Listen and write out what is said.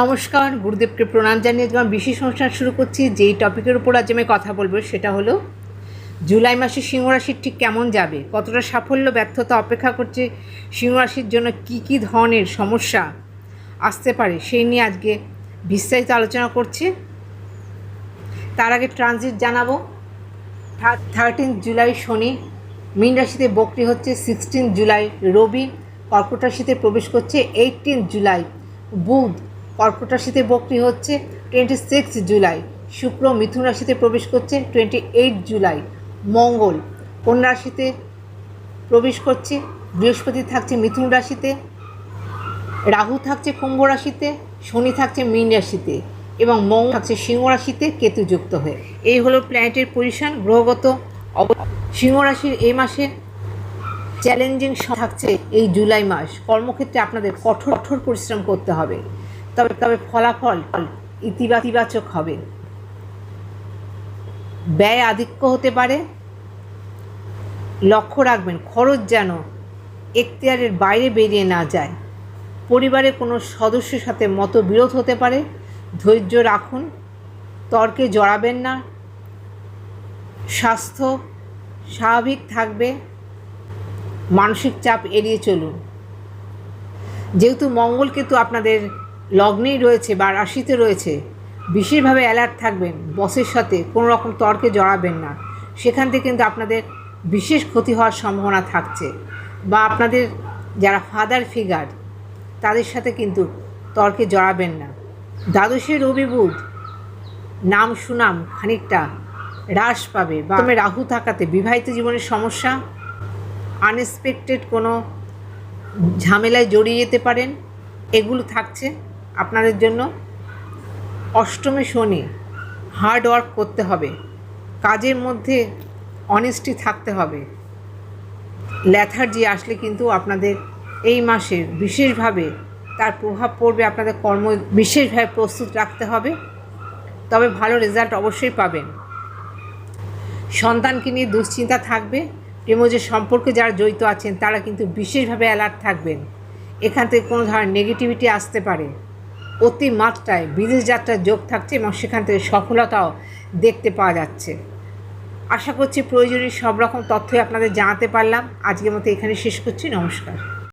নমস্কার, গুরুদেবকে প্রণাম জানিয়ে তোমার বিশেষ অনুষ্ঠান শুরু করছি। যেই টপিকের উপর আজ আমি কথা বলব সেটা হলো, জুলাই মাসে সিংহরাশির ঠিক কেমন যাবে? কতটা সাফল্য, ব্যর্থতা অপেক্ষা করছে সিংহরাশির জন্য কি কি ধরনের সমস্যা আসতে পারে সেই নিয়ে আজকে বিস্তারিত আলোচনা করছি। তার আগে ট্রানজিট জানাব। থার্টিন জুলাই শনি, মীন রাশিতে বকরি হচ্ছে সিক্সটিন জুলাই রবি, কর্কট রাশিতে প্রবেশ করছে এইটিন জুলাই বুধ। কর্কট রাশিতে বকরি হচ্ছে টোয়েন্টি সিক্স জুলাই। শুক্র মিথুন রাশিতে প্রবেশ করছে টোয়েন্টি এইট জুলাই। মঙ্গল কন্যা রাশিতে প্রবেশ করছে? বৃহস্পতি থাকছে মিথুন রাশিতে, রাহু থাকছে কুম্ভ রাশিতে, শনি থাকছে মীন রাশিতে এবং মঙ্গল থাকছে সিংহ রাশিতে কেতুযুক্ত হয়ে। এই হলো প্ল্যানেটের পজিশন গ্রহগত অব- সিংহ রাশির এই মাসে চ্যালেঞ্জিং থাকছে এই জুলাই মাস। কর্মক্ষেত্রে আপনাদের কঠোর কঠোর পরিশ্রম করতে হবে। তবে তবে ফলাফল ইতিবা- ইতিবাচক হবে। ব্যয় আধিক্য হতে পারে। লক্ষ্য রাখবেন, খরচ যেন এখতিয়ারের বাইরে বেরিয়ে না যায়। পরিবারের কোনো সদস্যের সাথে মতবিরোধ হতে পারে। ধৈর্য রাখুন, তর্কে জড়াবেন না। স্বাস্থ্য স্বাভাবিক থাকবে। মানসিক চাপ এড়িয়ে চলুন। যেহেতু মঙ্গল কিন্তু আপনাদের লগ্নেই রয়েছে বা রাশিতে রয়েছে, বিশেষভাবে অ্যালার্ট থাকবেন বসের সাথে কোনো রকম তর্কে জড়াবেন না। সেখান থেকে কিন্তু আপনাদের বিশেষ ক্ষতি হওয়ার সম্ভাবনা থাকছে বা আপনাদের যারা ফাদার ফিগার তাদের সাথে কিন্তু তর্কে জড়াবেন না। দ্বাদশে রবি বুধ, নাম সুনাম খানিকটা হ্রাস পাবে বা প্রথমে রাহু থাকাতে বিবাহিত জীবনের সমস্যা আনএক্সপেক্টেড কোনো ঝামেলায় জড়িয়ে যেতে পারেন, এগুলো থাকছে। আপনাদের জন্য অষ্টমী শনি হার্ড ওয়ার্ক করতে হবে। কাজের মধ্যে অনেস্টি থাকতে হবে। ল্যাথার্জি আসলে কিন্তু আপনাদের এই মাসে বিশেষভাবে তার প্রভাব পড়বে, আপনাদের কর্ম বিশেষভাবে প্রস্তুত রাখতে হবে। তবে ভালো রেজাল্ট অবশ্যই পাবেন। সন্তানকে নিয়ে দুশ্চিন্তা থাকবে, প্রেমজের সম্পর্কে যারা জড়িত আছেন, তারা কিন্তু বিশেষভাবে অ্যালার্ট থাকবেন। এখান থেকে কোনো ধরনের নেগেটিভিটি আসতে পারে। অতি মাত্রায় বিদেশ যাত্রার যোগ থাকছে এবং সেখান থেকে সফলতাও দেখতে পাওয়া যাচ্ছে। আশা করছি প্রয়োজনীয় সব রকম তথ্যই আপনাদের জানাতে পারলাম। আজকের মতো এখানে শেষ করছি। নমস্কার।